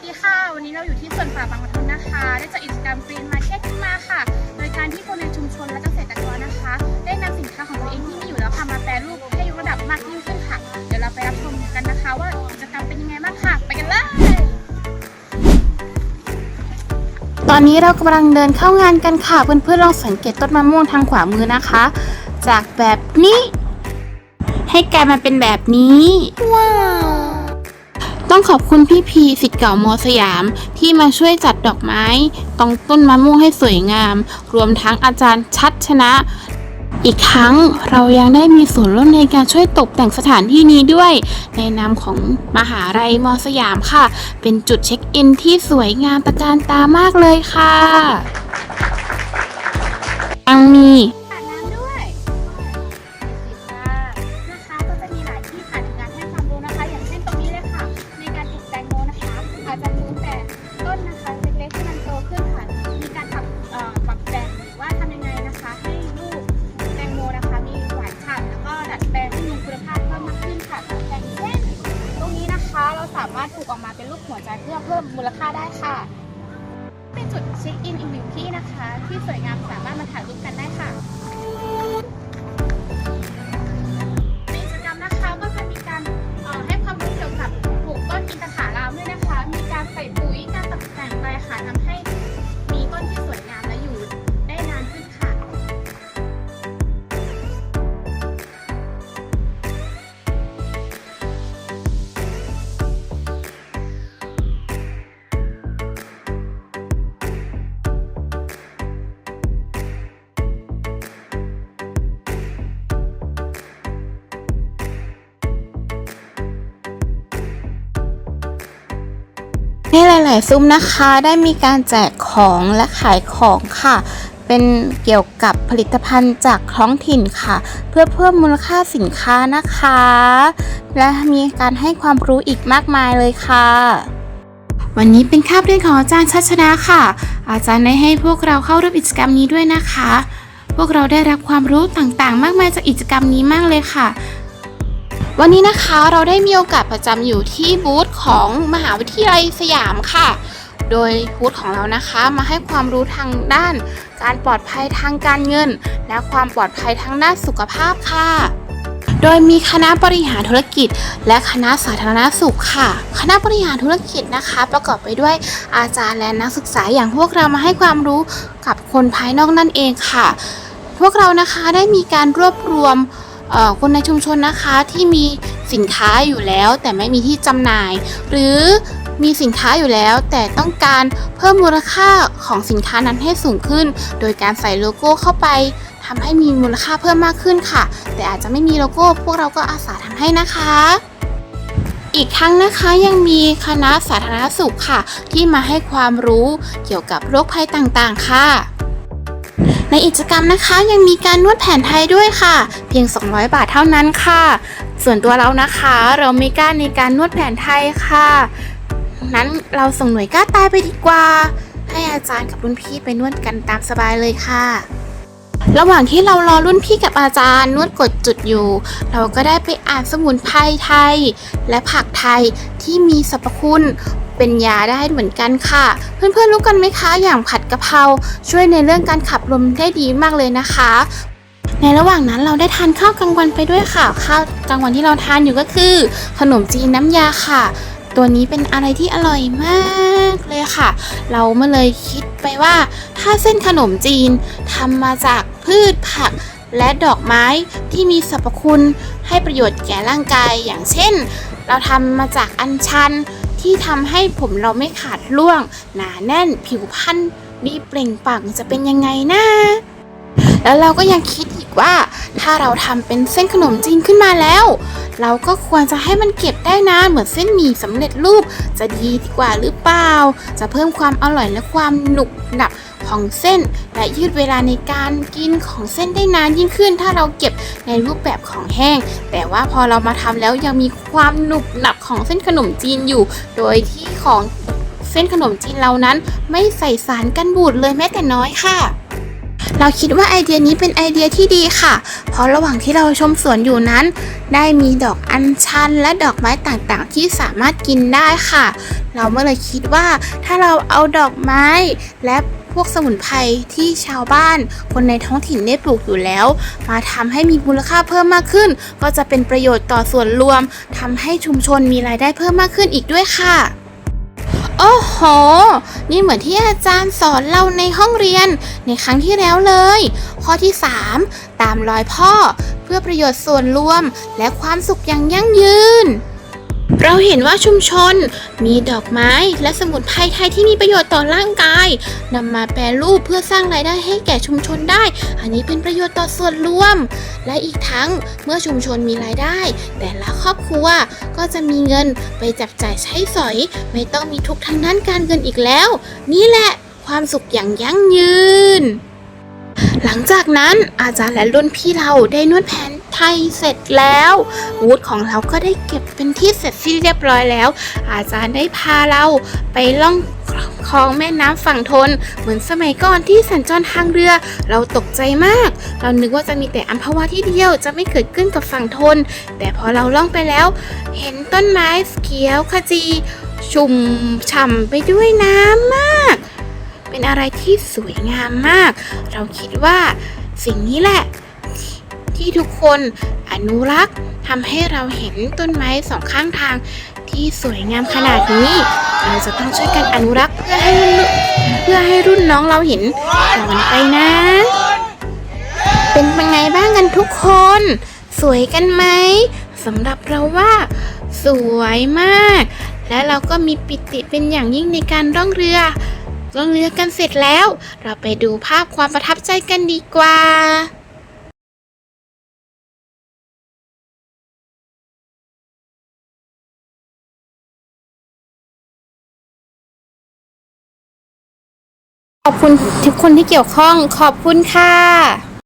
สดีค่ะ วันนี้เราอยู่ที่สวนป่าบางกระทนนะคะ ได้จัดกิจกรรมฟรีมาร์เก็ตขึ้นมาค่ะ โดยการที่คนในชุมชนและเกษตรกรนะคะ ได้นำสินค้าของตัวเองที่มีอยู่แล้วค่ะมาแปรรูปให้ยกระดับมากยิ่งขึ้นค่ะ เดี๋ยวเราไปรับชมกันนะคะว่ากิจกรรมเป็นยังไงบ้างค่ะ ไปกันเลย ตอนนี้เรากำลังเดินเข้างานกันค่ะ เพื่อนๆลองสังเกตต้นมะม่วงทางขวามือนะคะ จากแบบนี้ ให้กลายมาเป็นแบบนี้ ว้าว ต้องขอบคุณพี่พีสิทธิ์เก่ามอสยาม ที่มาช่วยจัดดอกไม้ตรงต้นมะม่วงให้สวยงาม รวมทั้งอาจารย์ชัดชนะ อีกครั้งเรายังได้มีส่วนร่วมในการช่วยตกแต่งสถานที่นี้ด้วย ในนามของมหาลัยมอสยามค่ะ เป็นจุดเช็คอินที่สวยงามตระการตามากเลยค่ะยังมี เราสามารถถูกออกมาเป็นรูปหัวใจเพื่อเพิ่มมูลค่าได้ค่ะ เป็นจุดเช็คอินอีกหนึ่งที่นะคะ ที่สวยงามสามารถมาถ่ายรูปกันได้ค่ะ ในหลาย ๆ ซุ้มนะคะได้มีการแจกของและขายของค่ะ เป็นเกี่ยวกับผลิตภัณฑ์จากท้องถิ่นค่ะ เพื่อเพิ่มมูลค่าสินค้านะคะ และมีการให้ความรู้อีกมากมายเลยค่ะ วันนี้เป็นคาบเรียนของอาจารย์ชัชนะค่ะ อาจารย์ได้ให้พวกเราเข้าร่วมกิจกรรมนี้ด้วยนะคะ พวกเราได้รับความรู้ต่าง ๆ มากมายจากกิจกรรมนี้มากเลยค่ะ วันนี้นะคะเราได้มีโอกาสประจำอยู่ที่บูธของมหาวิทยาลัยสยามค่ะ โดยบูธของเรานะคะมาให้ความรู้ทางด้าน การปลอดภัยทางการเงิน และความปลอดภัยทางด้านสุขภาพค่ะ โดยมีคณะบริหารธุรกิจ และคณะสาธารณสุขค่ะ คณะบริหารธุรกิจนะคะ ประกอบไปด้วยอาจารย์และนักศึกษาอย่างพวกเรามาให้ความรู้กับคนภายนอกนั่นเองค่ะ พวกเรานะคะได้มีการรวบรวม คนในชุมชนนะคะที่มีสินค้าอยู่แล้ว แต่ไม่มีที่จำหน่าย หรือมีสินค้าอยู่แล้ว แต่ต้องการเพิ่มมูลค่าของสินค้านั้นให้สูงขึ้น โดยการใส่โลโก้เข้าไปทำให้มีมูลค่าเพิ่มมากขึ้นค่ะ แต่อาจจะไม่มีโลโก้ พวกเราก็อาสาทำให้นะคะ อีกทั้งนะคะยังมีคณะสาธารณสุขค่ะ ที่มาให้ความรู้เกี่ยวกับโรคภัยต่างๆ ค่ะ ในกิจกรรมนะคะยังมีการนวดแผนไทยด้วยค่ะ เพียง 200 บาทเท่านั้นค่ะ ส่วนตัวเรานะคะเราไม่กล้าในการนวดแผนไทยค่ะ นั้นเราส่งหน่วยกล้าตายไปดีกว่า ให้อาจารย์กับรุ่นพี่ไปนวดกันตามสบายเลยค่ะ ระหว่างที่เรารอรุ่นพี่กับอาจารย์นวดกดจุดอยู่ เราก็ได้ไปอ่านสมุนไพรไทย และผักไทยที่มีสรรพคุณ เป็นยาได้เหมือนกันค่ะ เพื่อนๆรู้กันไหมคะอย่างผัดกะเพราช่วยในเรื่องการขับลมได้ดีมากเลยนะคะ ในระหว่างนั้นเราได้ทานข้าวกลางวันไปด้วยค่ะข้าวกลางวันที่เราทานอยู่ก็คือ ขนมจีนน้ำยาค่ะ ตัวนี้เป็นอะไรที่อร่อยมากเลยค่ะ เราเมื่อเลยคิดไปว่า ถ้าเส้นขนมจีนทำมาจากพืชผักและดอกไม้ที่มีสรรพคุณให้ประโยชน์แก่ร่างกายอย่างเช่น เราทำมาจากอัญชัน ที่ทำให้ผมเราไม่ขาดร่วง หนาแน่นผิวพรรณดีเปล่งปลั่งจะเป็นยังไงนะแล้วเราก็ยังคิดอีกว่า ถ้าเราทำเป็นเส้นขนมจีนขึ้นมาแล้ว เราก็ควรจะให้มันเก็บได้นานเหมือนเส้นหมี่สำเร็จรูป จะดีกว่าหรือเปล่า จะเพิ่มความอร่อยและความหนุบหนับของเส้น และยืดเวลาในการกินของเส้นได้นานยิ่งขึ้น ถ้าเราเก็บ ในรูปแบบของแห้ง แต่ว่าพอเรามาทำแล้วยังมีความหนุบหนับของเส้นขนมจีนอยู่ โดยที่ของเส้นขนมจีนเรานั้น ไม่ใส่สารกันบูดเลยแม้แต่น้อยค่ะเราคิดว่าไอเดียนี้เป็นไอเดียที่ดีค่ะ เพราะระหว่างที่เราชมสวนอยู่นั้น ได้มีดอกอัญชันและดอกไม้ต่างๆ ที่สามารถกินได้ค่ะ เราเมื่อเลยคิดว่าถ้าเราเอาดอกไม้และ พวกสมุนไพรที่ชาวบ้าน คนในท้องถิ่นได้ปลูกอยู่แล้ว มาทำให้มีมูลค่าเพิ่มมากขึ้น ก็จะเป็นประโยชน์ต่อส่วนรวมทำให้ชุมชนมีรายได้เพิ่มมากขึ้นอีกด้วยค่ะโอ้โห นี่เหมือนที่อาจารย์สอนเราในห้องเรียนในครั้งที่แล้วเลย ข้อที่ 3 ตามรอยพ่อ เพื่อประโยชน์ส่วนรวมและความสุขอย่างยั่งยืน เราเห็นว่าชุมชนมีดอกไม้และสมุนไพรไทยที่มีประโยชน์ต่อร่างกายนำมาแปรรูปเพื่อสร้างรายได้ให้แก่ชุมชนได้ อันนี้เป็นประโยชน์ต่อส่วนรวม และอีกทั้งเมื่อชุมชนมีรายได้ แต่ละครอบครัวก็จะมีเงินไปจับจ่ายใช้สอย ไม่ต้องมีทุกทางด้านการเงินอีกแล้ว นี่แหละความสุขอย่างยั่งยืน หลังจากนั้นอาจารย์และรุ่นพี่เราได้นวดแผน ไทยเสร็จแล้ววูดของเราก็ได้เก็บเป็นที่เสร็จสิ้นเรียบร้อยแล้ว อาจารย์ได้พาเราไปล่องคลองแม่น้ำฝั่งทน เหมือนสมัยก่อนที่สัญจรทางเรือ เราตกใจมาก เรานึกว่าจะมีแต่อัมพวาที่เดียวจะไม่เกิดขึ้นกับฝั่งทน แต่พอเราล่องไปแล้ว เห็นต้นไม้เขียวขจี ชุ่มฉ่ำไปด้วยน้ำมาก เป็นอะไรที่สวยงามมาก เราคิดว่าสิ่งนี้แหละ ที่ทุกคนอนุรักษ์ทำให้เราเห็นต้นไม้สองข้างทางที่สวยงามขนาดนี้ เราจะต้องช่วยกันอนุรักษ์เพื่อให้รุ่นเพื่อให้รุ่นน้องเราเห็นต่อกันไปนะ เป็นยังไงบ้างกันทุกคน สวยกันไหมสำหรับเราว่า สวยมาก และเราก็มีปิติเป็นอย่างยิ่งในการร่องเรือล่องเรือกันเสร็จแล้ว เราไปดูภาพความประทับใจกันดีกว่า อบคุณทุกคนที่เกี่ยวข้องขอบคุณค่ะ